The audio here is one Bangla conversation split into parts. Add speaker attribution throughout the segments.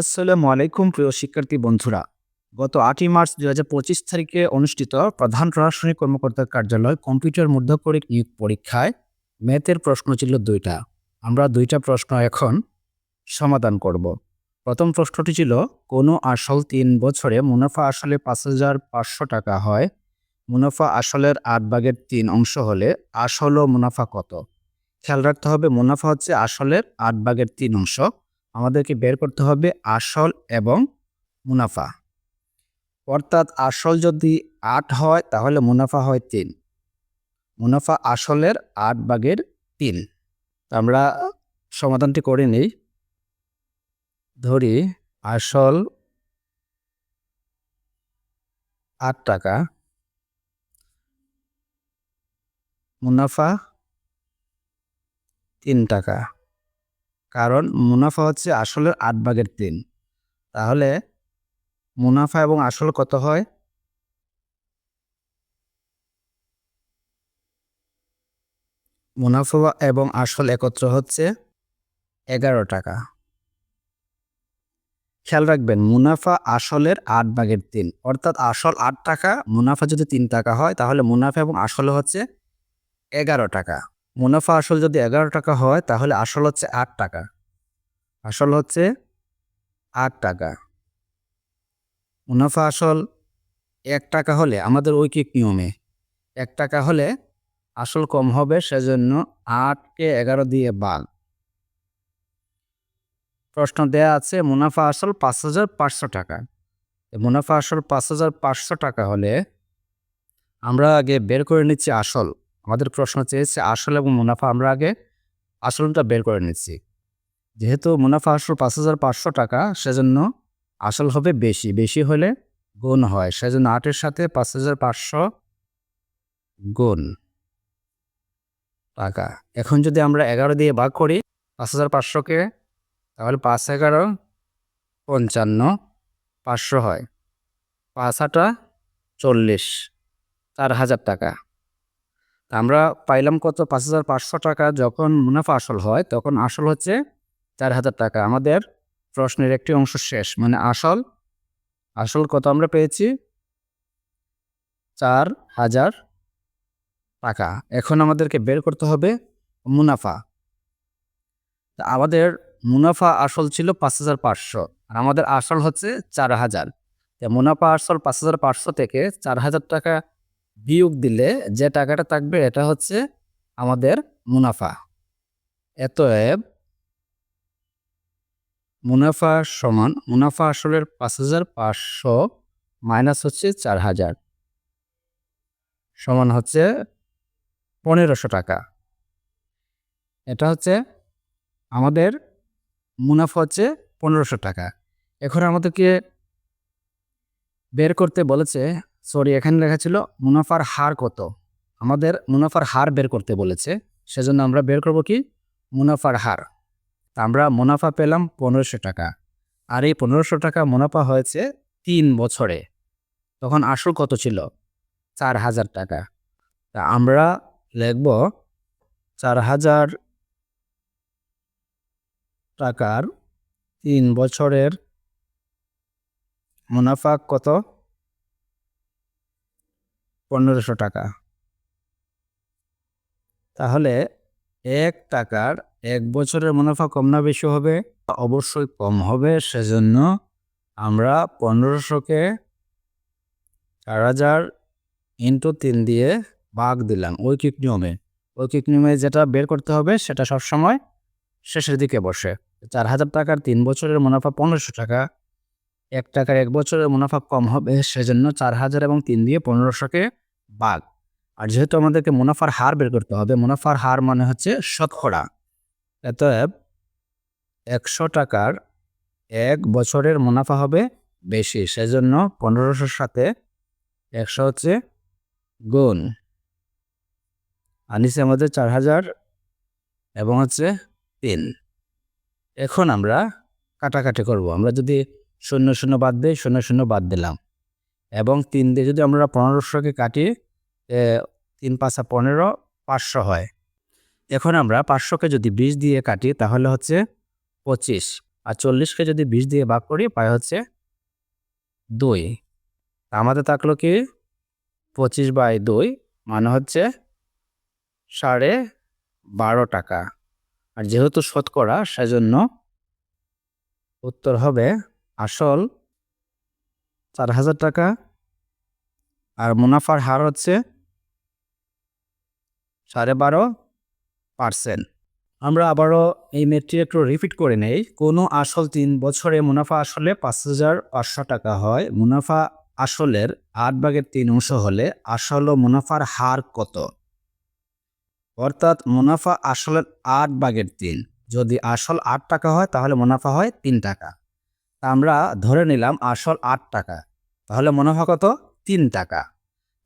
Speaker 1: আসসালামু আলাইকুম প্রিয় শিক্ষার্থী বন্ধুরা। গত আটই মার্চ দু হাজার পঁচিশ তারিখে অনুষ্ঠিত প্রধান প্রশাসনিক কর্মকর্তার কার্যালয় কম্পিউটার মধ্যকরিক নিয়োগ পরীক্ষায় ম্যাথের প্রশ্ন ছিল দুইটা। আমরা দুইটা প্রশ্ন এখন সমাধান করব। প্রথম প্রশ্নটি ছিল, কোনো আসল তিন বছরে মুনাফা আসলে পাঁচ হাজার পাঁচশো টাকা হয়? মুনাফা আসলের আট ভাগের তিন অংশ হলে আসল ও মুনাফা কত? খেয়াল রাখতে হবে, মুনাফা হচ্ছে আসলের আট ভাগের তিন অংশ। আমাদেরকে বের করতে হবে আসল এবং মুনাফা। অর্থাৎ আসল যদি আট হয়, তাহলে মুনাফা হয় তিন। মুনাফা আসলের আট ভাগের তিন। আমরা সমাধানটি করে নিই। ধরি আসল আট টাকা। মুনাফা তিন টাকা। কারণ মুনাফা হচ্ছে আসলের আট ভাগের তিন। তাহলে মুনাফা এবং আসল কত হয়? মুনাফা এবং আসল একত্র হচ্ছে এগারো টাকা। খেয়াল রাখবেন, মুনাফা আসলের আট ভাগের তিন। অর্থাৎ আসল আট টাকা, মুনাফা যদি তিন টাকা হয়, তাহলে মুনাফা এবং আসল হচ্ছে এগারো টাকা। মুনাফা আসল যদি এগারো টাকা হয়, তাহলে আসল হচ্ছে আট টাকা। আসল হচ্ছে আট টাকা। মুনাফা আসল এক টাকা হলে আমাদের ঐকিক নিয়মে এক টাকা হলে আসল কম হবে, সেজন্য আটকে এগারো দিয়ে বাঘ প্রশ্ন দেয়া আছে, মুনাফা আসল পাঁচ হাজার পাঁচশো টাকা। মুনাফা আসল পাঁচ হাজার পাঁচশো টাকা হলে আমরা আগে বের করে নিচ্ছি আসল। আমাদের প্রশ্ন চেয়েছে আসল এবং মুনাফা আমরা আগে আসলটা বের করে নিচ্ছি। যেহেতু মুনাফা আসল পাঁচ হাজার পাঁচশো টাকা, সেজন্য আসল হবে বেশি। বেশি হলে গুণ হয়। সেজন্য আটের সাথে পাঁচ হাজার পাঁচশো গুণ টাকা। এখন যদি আমরা এগারো দিয়ে ভাগ করি, পাঁচ হাজার পাঁচশোকে তাহলে পাঁচ এগারো পঞ্চান্ন পাঁচশো হয়। পাঁচ আটা চল্লিশ, চার হাজার টাকা। আমরা পাইলাম কত? পাঁচ হাজার পাঁচশো টাকা। যখন মুনাফা আসল হয়, তখন আসল হচ্ছে চার হাজার টাকা। আমাদের প্রশ্নের একটি অংশ শেষ। মানে আসল আসল কত আমরা পেয়েছি? চার হাজার টাকা। এখন আমাদেরকে বের করতে হবে মুনাফা। আমাদের মুনাফা আসল ছিল পাঁচ হাজার পাঁচশো। আর আমাদের আসল হচ্ছে চার হাজার। মুনাফা আসল পাঁচ হাজার পাঁচশো থেকে চার হাজার টাকা বিয়োগ দিলে যে টাকাটা থাকবে, এটা হচ্ছে আমাদের মুনাফা। এতএব মুনাফা সমান, মুনাফা আসলের পাঁচ হাজার পাঁচশো মাইনাস হচ্ছে চার হাজার। সমান হচ্ছে পনেরোশো টাকা। এটা হচ্ছে আমাদের মুনাফা হচ্ছে পনেরোশো টাকা। এখন আমাদেরকে বের করতে বলেছে সরি এখানে লেখা ছিল মুনাফার হার কত? আমাদের মুনাফার হার বের করতে বলেছে, সেজন্য আমরা বের করব কি? মুনাফার হার। তা আমরা মুনাফা পেলাম পনেরোশো টাকা। আর এই পনেরোশো টাকা মুনাফা হয়েছে তিন বছরে। তখন আসল কত ছিল? চার হাজার টাকা। তা আমরা লিখব চার হাজার টাকার তিন বছরের মুনাফা কত? পনেরোশো টাকা। তাহলে এক টাকার এক বছরের মুনাফা কম না বেশি হবে? অবশ্যই কম হবে, সেজন্য আমরা পনেরোশোকে চার হাজার ইন্টু তিন দিয়ে ভাগ দিলাম ঐকিক নিয়মে। ঐকিক নিয়মে যেটা বের করতে হবে সেটা সবসময় শেষের দিকে বসে। চার হাজার টাকার তিন বছরের মুনাফা পনেরোশো টাকা। এক টাকার এক বছরের মুনাফা কম হবে, সেজন্য চার হাজার এবং তিন দিয়ে পনেরোশোকে বাঘ আর যেহেতু আমাদেরকে মুনাফার হার বের করতে হবে, মুনাফার হার মানে হচ্ছে শতকরা। অতএব একশো টাকার এক বছরের মুনাফা হবে বেশি, সেজন্য পনেরোশোর সাথে একশো হচ্ছে গুণ। আর নিচে আমাদের চার হাজার এবং হচ্ছে তিন। এখন আমরা কাটাকাটি করব। আমরা যদি শূন্য শূন্য বাদ দিয়ে শূন্য শূন্য বাদ দিলাম। এবং তিন দিয়ে যদি আমরা পনেরোশোকে কাটি তিন পাঁচা পনেরো, পাঁচশো হয়। এখন আমরা পাঁচশোকে যদি বিশ দিয়ে কাটি, তাহলে হচ্ছে পঁচিশ। আর চল্লিশকে যদি বিশ দিয়ে ভাগ করি, পাই হচ্ছে দুই। আমাদের থাকল কি? পঁচিশ বাই দুই মানে হচ্ছে সাড়ে বারো টাকা। আর যেহেতু শতকরা, সেজন্য উত্তর হবে আসল চার হাজার টাকা। আর মুনাফার হার হচ্ছে সাড়ে বারো পার্সেন্ট। আমরা আবারও এই মেটটি একটু রিপিট করে নেই। কোনো আসল তিন বছরে মুনাফা আসলে পাঁচ হাজার পাঁচশো টাকা হয়। মুনাফা আসলের আট ভাগের তিন অংশ হলে আসল ও মুনাফার হার কত? অর্থাৎ মুনাফা আসলের আট ভাগের তিন। যদি আসল আট টাকা হয়, তাহলে মুনাফা হয় তিন টাকা। তা আমরা ধরে নিলাম আসল আট টাকা। তাহলে মুনাফা কত? তিন টাকা।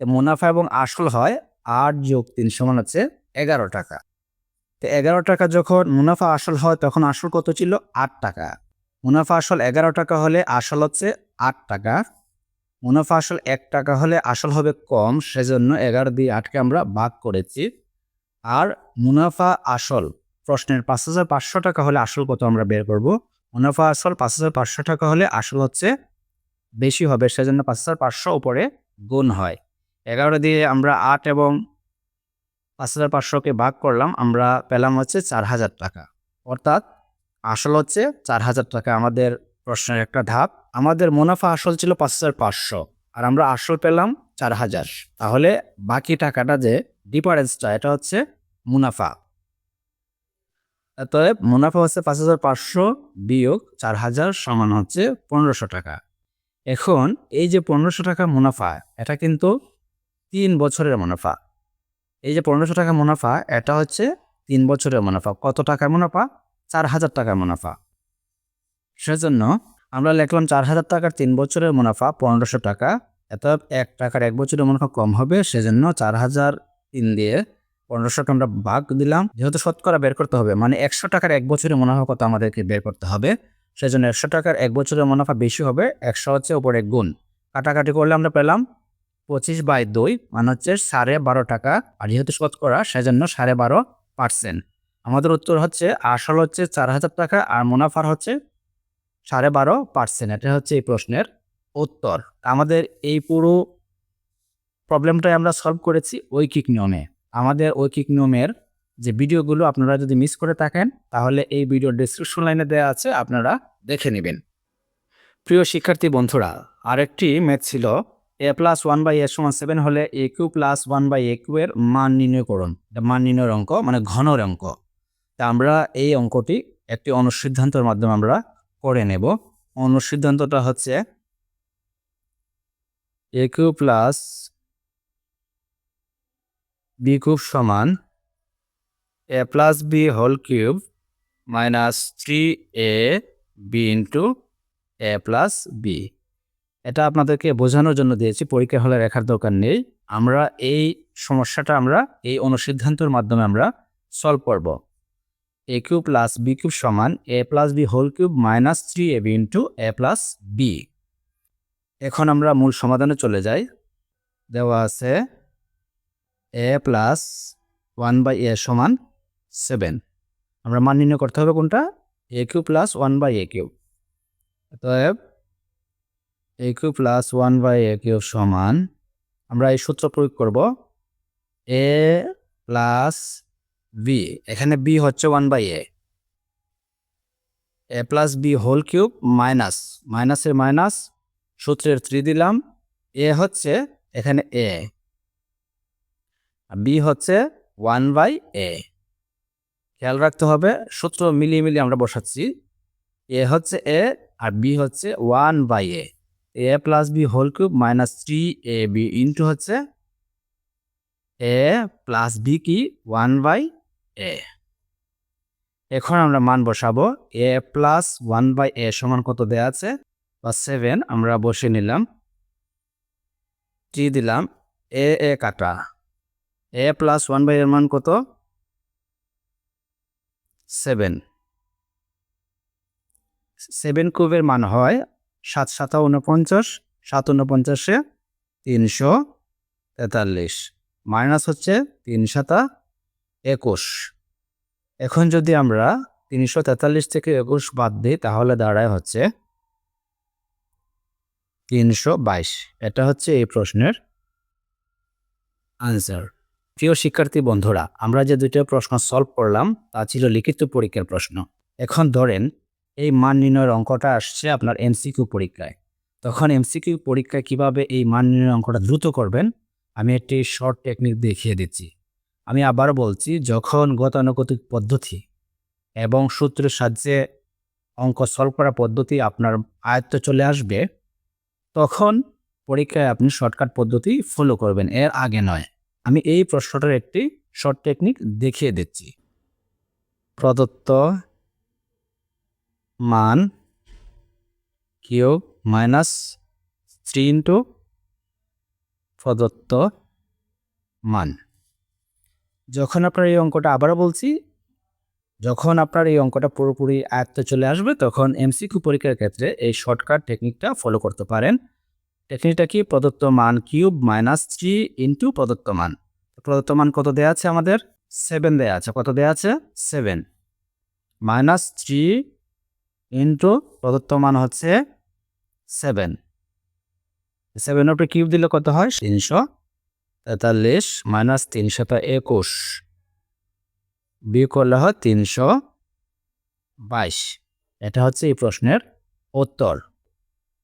Speaker 1: মুনাফা এবং আসল হয় আট যোগ তিন সমান হচ্ছে এগারো টাকা। তো এগারো টাকা যখন মুনাফা আসল হয় তখন আসল কত ছিল? আট টাকা। মুনাফা আসল এগারো টাকা হলে আসল হচ্ছে আট টাকা। মুনাফা আসল এক টাকা হলে আসল হবে কম, সেজন্য এগারো দিয়ে আটকে আমরা ভাগ করেছি। আর মুনাফা আসল, প্রশ্নের পাঁচ হাজার পাঁচশো টাকা হলে আসল কত আমরা বের করব? মুনাফা আসল পাঁচ হাজার পাঁচশো টাকা হলে আসল হচ্ছে বেশি হবে, সেজন্য পাঁচ হাজার পাঁচশো উপরে গুণ হয়। এগারো দিয়ে আমরা আট এবং পাঁচ হাজার পাঁচশোকে ভাগ করলাম, আমরা পেলাম হচ্ছে চার হাজার টাকা। অর্থাৎ আসল হচ্ছে চার হাজার টাকা, আমাদের প্রশ্নের একটা ধাপ। আমাদের মুনাফা আসল ছিল পাঁচ হাজার পাঁচশো, আর আমরা আসল পেলাম চার হাজার। তাহলে বাকি টাকাটা যে ডিফারেন্সটা এটা হচ্ছে মুনাফা। অতএব মুনাফা হচ্ছে পাঁচ হাজার পাঁচশো বিয়োগ চার হাজার সমান হচ্ছে পনেরোশো টাকা। এখন এই যে পনেরোশো টাকা মুনাফা, এটা কিন্তু তিন বছরের মুনাফা। এই যে পনেরোশো টাকা মুনাফা, এটা হচ্ছে তিন বছরের মুনাফা। কত টাকার মুনাফা? চার হাজার টাকার মুনাফা। সেজন্য আমরা লিখলাম চার হাজার টাকার তিন বছরের মুনাফা পনেরোশো টাকা। এত এক টাকার এক বছরের মুনাফা কম হবে, সেজন্য চার হাজার তিন দিয়ে পনেরোশোকে আমরা ভাগ দিলাম। যেহেতু শতকরা বের করতে হবে মানে একশো টাকার এক বছরের মুনাফা কত আমাদেরকে বের করতে হবে? সেই জন্য একশো টাকার এক বছরের মুনাফা বেশি হবে, একশো হচ্ছে উপরে গুণ। কাটাকাটি করলে আমরা পেলাম পঁচিশ বাই দুই মানে হচ্ছে সাড়ে বারো টাকা। আর যেহেতু শতকরা, সেজন্য সাড়ে বারো পার্সেন্ট। আমাদের উত্তর হচ্ছে আসল হচ্ছে চার হাজার টাকা আর মুনাফার হচ্ছে সাড়ে বারো পার্সেন্ট। এটা হচ্ছে এই প্রশ্নের উত্তর। আমাদের এই পুরো প্রবলেমটাই আমরা সলভ করেছি ঐকিক নিয়মে। আমাদের ঐকিক নিয়মের যে ভিডিওগুলো আপনারা যদি মিস করে থাকেন, তাহলে এই ভিডিও ডিসক্রিপশন লাইনে দেওয়া আছে, আপনারা দেখে নেবেন। প্রিয় শিক্ষার্থী বন্ধুরা, আরেকটি ম্যাথ ছিল a plus one by a সমান সেভেন হলে a cube plus one by a cube এর মান নির্ণয় করুন মান নির্ণয়ের অঙ্ক মানে ঘনর অঙ্ক। তা আমরা এই অঙ্কটি একটি অনুসিদ্ধান্তের মাধ্যমে আমরা করে নেব। অনুসিদ্ধান্তটা হচ্ছে a cube plus b cube সমান a plus b whole cube minus three a b into a plus b এটা আপনাদেরকে বোঝানোর জন্য দিয়েছি, পরীক্ষা হলে রেখার দরকার নেই। আমরা এই সমস্যাটা আমরা, এই অনুসিদ্ধান্তর মাধ্যমে আমরা সলভ করব। A cube plus b cube সমান a plus b whole cube minus three a b into a plus b এখন আমরা মূল সমাধানে চলে যাই। দেওয়া আছে a plus one by a সমান সেভেন আমরা মান নির্ণয় করতে হবে কোনটা? A cube plus one by a cube অতএব a cube plus one by a cube সমান আমরা এই সূত্র প্রয়োগ করব এ প্লাস বি এখানে বি হচ্ছে one by a a plus b whole cube minus মাইনাসের মাইনাস সূত্রের থ্রি দিলাম। এ হচ্ছে এখানে এ বি হচ্ছে ওয়ান বাই এ খেয়াল রাখতে হবে, সূত্র মিলিয়ে মিলিয়ে আমরা বসাচ্ছি। এ হচ্ছে এ আর বি হচ্ছে one by a a plus b whole cube minus three a b into হচ্ছে এ প্লাস বি কি? ওয়ান বাই এ এখন আমরা মান বসাবো। A plus one by a সমান কত দেয়া আছে? বা সেভেন আমরা বসে নিলাম। টি দিলাম। এ এ কাটা। এ প্লাস ওয়ান বাই এর মান কত সেভেন সেভেন কিউবের মান হয় সাত সাতা উনপঞ্চাশ সাত উনপঞ্চাশে তিনশো তেতাল্লিশ। মাইনাস হচ্ছে তিন সাতা একুশ। এখন যদি আমরা তিনশো তেতাল্লিশ থেকে একুশ বাদ দিই, তাহলে দাঁড়ায় হচ্ছে তিনশো বাইশ। এটা হচ্ছে এই প্রশ্নের আনসার প্রিয় শিক্ষার্থী বন্ধুরা, আমরা যে দুইটা প্রশ্ন সলভ করলাম, তা ছিল লিখিত পরীক্ষার প্রশ্ন। এখন ধরেন, এই মান নির্ণয়ের অঙ্কটা আসছে আপনার এমসিকিউ পরীক্ষায়। তখন এমসিকিউ পরীক্ষায় কীভাবে এই মান নির্ণয়ের অঙ্কটা দ্রুত করবেন? আমি একটি শর্ট টেকনিক দেখিয়ে দিচ্ছি। আমি আবার বলছি, যখন গতানুগতিক পদ্ধতি এবং সূত্রের সাহায্যে অঙ্ক সলভ করা পদ্ধতি আপনার আয়ত্ত চলে আসবে, তখন পরীক্ষায় আপনি শর্টকাট পদ্ধতি ফলো করবেন। এর আগে নয়। আমি এই প্রশ্নটার একটি শর্ট টেকনিক দেখিয়ে দিচ্ছি। প্রদত্ত মান কিউব মাইনাস থ্রি ইন্টু প্রদত্ত মান। যখন আপনার এই অঙ্কটা আবারও বলছি, যখন আপনার এই অঙ্কটা পুরোপুরি আয়ত্তে চলে আসবে, তখন এমসিকিউ পরীক্ষার ক্ষেত্রে এই শর্টকাট টেকনিকটা ফলো করতে পারেন। টেকনিকটা কি? প্রদত্ত মান কিউব মাইনাস থ্রি ইন্টু প্রদত্ত মান। প্রদত্ত মান কত দেয়া আছে আমাদের? সেভেন দেয়া আছে। কত দেয়া আছে? সেভেন। মাইনাস থ্রি ইন্টু প্রদত্ত মান হচ্ছে সেভেন। সেভেনের উপরে কিউব দিলে কত হয়? তিনশো তেতাল্লিশ মাইনাস তিনশত একুশ। বি করলে হয় তিনশো বাইশ। এটা হচ্ছে এই প্রশ্নের উত্তর।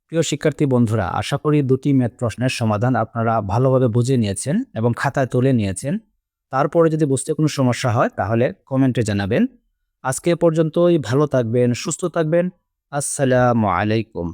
Speaker 1: প্রিয় শিক্ষার্থী বন্ধুরা, আশা করি দুটি ম্যাথ প্রশ্নের সমাধান আপনারা ভালোভাবে বুঝে নিয়েছেন এবং খাতায় তুলে নিয়েছেন। তারপরে যদি বুঝতে কোনো সমস্যা হয়, তাহলে কমেন্টে জানাবেন। আজকে পর্যন্তই, ভালো থাকবেন, সুস্থ থাকবেন। আসসালামু আলাইকুম।